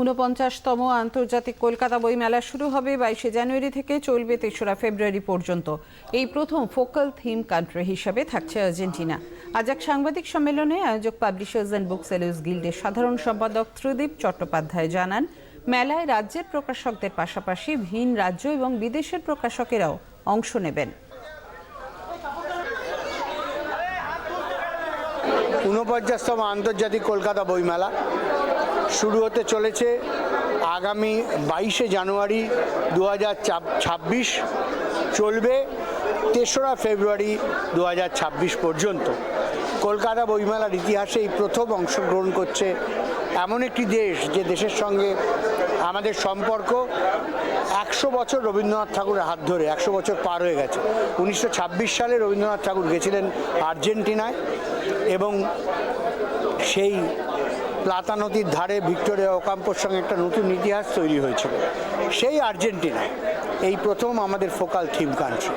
ঊনপঞ্চাশতম আন্তর্জাতিক কলকাতা বইমেলা শুরু হবে বাইশে জানুয়ারি থেকে চলবে তেসরা ফেব্রুয়ারি পর্যন্ত। এই প্রথম ফোকাল থিম কান্ট্রি হিসাবে থাকছে আর্জেন্টিনা। আজ এক সাংবাদিক সম্মেলনে আয়োজক পাবলিশার্স অ্যান্ড বুক সেলার্স গিল্ডের সাধারণ সম্পাদক ত্রিদীপ চট্টোপাধ্যায় জানান, মেলায় রাজ্যের প্রকাশকদের পাশাপাশি ভিন রাজ্য এবং বিদেশের প্রকাশকেরাও অংশ নেবেন। ঊনপঞ্চাশতম আন্তর্জাতিক কলকাতা বইমেলা। শুরু হতে চলেছে আগামী বাইশে জানুয়ারি দু ছাব্বিশ চলবে তেসরা ফেব্রুয়ারি দু হাজার ছাব্বিশ পর্যন্ত। কলকাতা বইমেলার ইতিহাসে এই প্রথম অংশগ্রহণ করছে এমন একটি দেশ যে দেশের সঙ্গে আমাদের সম্পর্ক। একশো বছর রবীন্দ্রনাথ ঠাকুরের হাত ধরে, একশো বছর পার হয়ে গেছে। উনিশশো ছাব্বিশ সালে রবীন্দ্রনাথ ঠাকুর গেছিলেন আর্জেন্টিনায় এবং সেই প্লাতা নদীর ধারে ভিক্টোরিয়া ওকাম্পোর সঙ্গে একটা নতুন ইতিহাস তৈরি হয়েছিল। সেই আর্জেন্টিনা, এই প্রথম আমাদের ফোকাল থিম কান্ট্রি